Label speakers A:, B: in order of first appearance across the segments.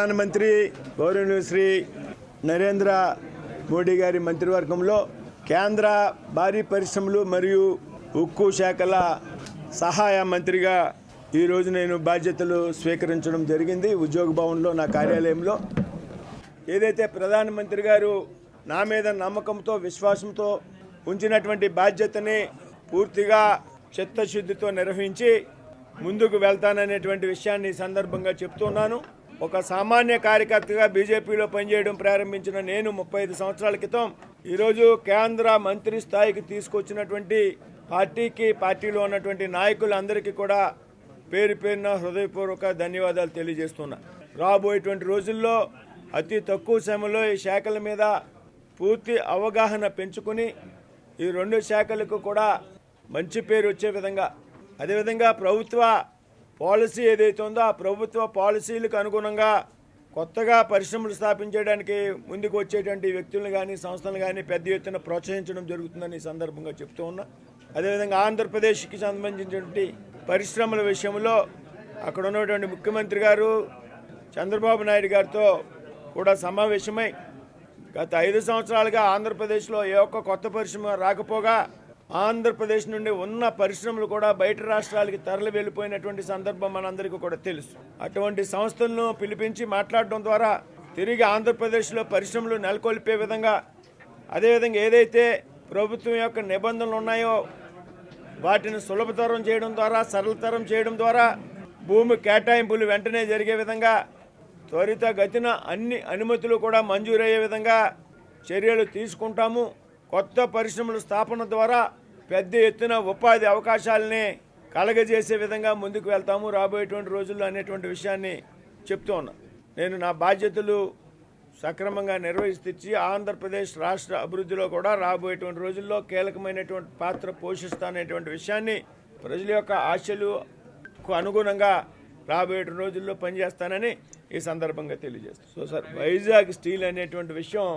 A: ప్రధానమంత్రి గౌరవనీయులు శ్రీ నరేంద్ర మోడీ గారి మంత్రివర్గంలో కేంద్ర భారీ పరిశ్రమలు మరియు ఉక్కు శాఖల సహాయ మంత్రిగా ఈరోజు నేను బాధ్యతలు స్వీకరించడం జరిగింది. ఉద్యోగ భవన్లో నా కార్యాలయంలో. ఏదైతే ప్రధానమంత్రి గారు నా మీద నమ్మకంతో విశ్వాసంతో ఉంచినటువంటి బాధ్యతని పూర్తిగా చిత్తశుద్ధితో నిర్వహించి ముందుకు వెళ్తాననేటువంటి విషయాన్ని సందర్భంగా చెప్తున్నాను. ఒక సామాన్య కార్యకర్తగా బీజేపీలో పనిచేయడం ప్రారంభించిన నేను ముప్పై ఐదు సంవత్సరాల క్రితం ఈరోజు కేంద్ర మంత్రి స్థాయికి తీసుకొచ్చినటువంటి పార్టీకి పార్టీలో ఉన్నటువంటి నాయకులందరికీ కూడా పేరు పేరున హృదయపూర్వక ధన్యవాదాలు తెలియజేస్తున్నా. రాబోయేటువంటి రోజుల్లో అతి తక్కువ సమయంలో ఈ శాఖల మీద పూర్తి అవగాహన పెంచుకుని ఈ రెండు శాఖలకు కూడా మంచి పేరు వచ్చే విధంగా అదేవిధంగా ప్రభుత్వ పాలసీ ఏదైతే ఉందో ఆ ప్రభుత్వ పాలసీలకు అనుగుణంగా కొత్తగా పరిశ్రమలు స్థాపించడానికి ముందుకు వచ్చేటువంటి వ్యక్తులను కానీ సంస్థలను కానీ పెద్ద ఎత్తున ప్రోత్సహించడం జరుగుతుందని ఈ సందర్భంగా చెప్తూ ఉన్నా. అదేవిధంగా ఆంధ్రప్రదేశ్కి సంబంధించినటువంటి పరిశ్రమల విషయంలో అక్కడ ఉన్నటువంటి ముఖ్యమంత్రి గారు చంద్రబాబు నాయుడు గారితో కూడా సమావేశమై గత ఐదు సంవత్సరాలుగా ఆంధ్రప్రదేశ్లో ఏ ఒక్క కొత్త పరిశ్రమ రాకపోగా ఆంధ్రప్రదేశ్ నుండి ఉన్న పరిశ్రమలు కూడా బయట రాష్ట్రాలకి తరలి వెళ్ళిపోయినటువంటి సందర్భం మనందరికీ కూడా తెలుసు. అటువంటి సంస్థలను పిలిపించి మాట్లాడడం ద్వారా తిరిగి ఆంధ్రప్రదేశ్లో పరిశ్రమలు నెలకొల్పే విధంగా అదేవిధంగా ఏదైతే ప్రభుత్వం యొక్క నిబంధనలు ఉన్నాయో వాటిని సులభతరం చేయడం ద్వారా సరళతరం చేయడం ద్వారా భూమి కేటాయింపులు వెంటనే జరిగే విధంగా త్వరిత గతిన అన్ని అనుమతులు కూడా మంజూరయ్యే విధంగా చర్యలు తీసుకుంటాము. కొత్త పరిశ్రమల స్థాపన ద్వారా పెద్ద ఎత్తున ఉపాధి అవకాశాలని కలగజేసే విధంగా ముందుకు వెళ్తాము. రాబోయేటువంటి రోజుల్లో అనేటువంటి విషయాన్ని చెప్తూ ఉన్నా. నేను నా బాధ్యతలు సక్రమంగా నిర్వహిస్తూ ఆంధ్రప్రదేశ్ రాష్ట్ర అభివృద్ధిలో కూడా రాబోయేటువంటి రోజుల్లో కీలకమైనటువంటి పాత్ర పోషిస్తానేటువంటి విషయాన్ని ప్రజల యొక్క ఆశలకు అనుగుణంగా రాబోయే రోజుల్లో పనిచేస్తానని ఈ సందర్భంగా తెలియజేస్తాను సో సార్ వైజాగ్ స్టీల్ అనేటువంటి విషయం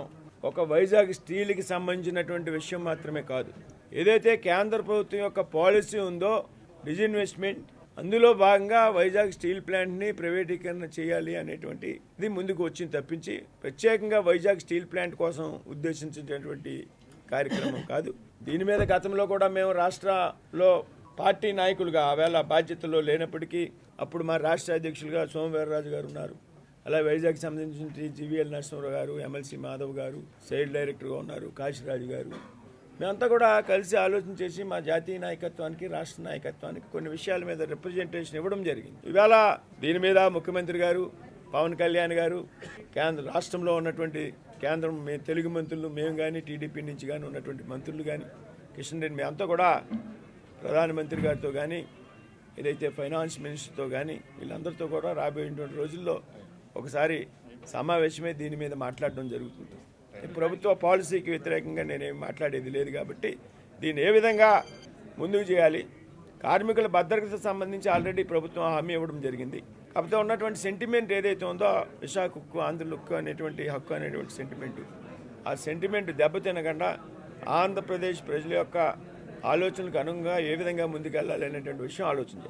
A: ఒక వైజాగ్ స్టీల్కి సంబంధించినటువంటి విషయం మాత్రమే కాదు. ఏదైతే కేంద్ర ప్రభుత్వం యొక్క పాలసీ ఉందో డిజిన్వెస్ట్మెంట్ అందులో భాగంగా వైజాగ్ స్టీల్ ప్లాంట్ని ప్రైవేటీకరణ చేయాలి అనేటువంటి ఇది ముందుకు వచ్చింది తప్పించి ప్రత్యేకంగా వైజాగ్ స్టీల్ ప్లాంట్ కోసం ఉద్దేశించినటువంటి కార్యక్రమం కాదు. దీని మీద గతంలో కూడా మేము రాష్ట్రలో పార్టీ నాయకులుగా ఆవేళ బాధ్యతలో లేనప్పటికీ అప్పుడు మా రాష్ట్ర అధ్యక్షులుగా సోమవీరరాజు గారు ఉన్నారు. అలా వైజాగ్ సంబంధించిన జీవీఎల్ నరసింహరావు గారు ఎమ్మెల్సీ మాధవ్ గారు సైడ్ డైరెక్టర్గా ఉన్నారు కాశీరాజు గారు. మేమంతా కూడా కలిసి ఆలోచన చేసి మా జాతీయ నాయకత్వానికి రాష్ట్ర నాయకత్వానికి కొన్ని విషయాల మీద రిప్రజెంటేషన్ ఇవ్వడం జరిగింది. ఇవాళ దీని మీద ముఖ్యమంత్రి గారు పవన్ కళ్యాణ్ గారు కేంద్ర రాష్ట్రంలో ఉన్నటువంటి కేంద్రం మేము తెలుగు మంత్రులు మేము కానీ టీడీపీ నుంచి కానీ ఉన్నటువంటి మంత్రులు కానీ కిషన్ రెడ్డి మేమంతా కూడా ప్రధానమంత్రి గారితో కానీ ఏదైతే ఫైనాన్స్ మినిస్టర్తో కానీ వీళ్ళందరితో కూడా రాబోయేటువంటి రోజుల్లో ఒకసారి సమావేశమే దీని మీద మాట్లాడడం జరుగుతుంది. ప్రభుత్వ పాలసీకి వ్యతిరేకంగా నేనేమి మాట్లాడేది లేదు కాబట్టి దీన్ని ఏ విధంగా ముందుకు చేయాలి? కార్మికుల భద్రతకు సంబంధించి ఆల్రెడీ ప్రభుత్వం హామీ ఇవ్వడం జరిగింది. కాకపోతే ఉన్నటువంటి సెంటిమెంట్ ఏదైతే ఉందో విశాఖ హక్కు ఆంధ్ర అనేటువంటి హక్కు అనేటువంటి సెంటిమెంట్ ఆ సెంటిమెంట్ దెబ్బతినకుండా ఆంధ్రప్రదేశ్ ప్రజల యొక్క ఆలోచనలకు అనుగుణంగా ఏ విధంగా ముందుకెళ్ళాలి అనేటువంటి విషయం ఆలోచన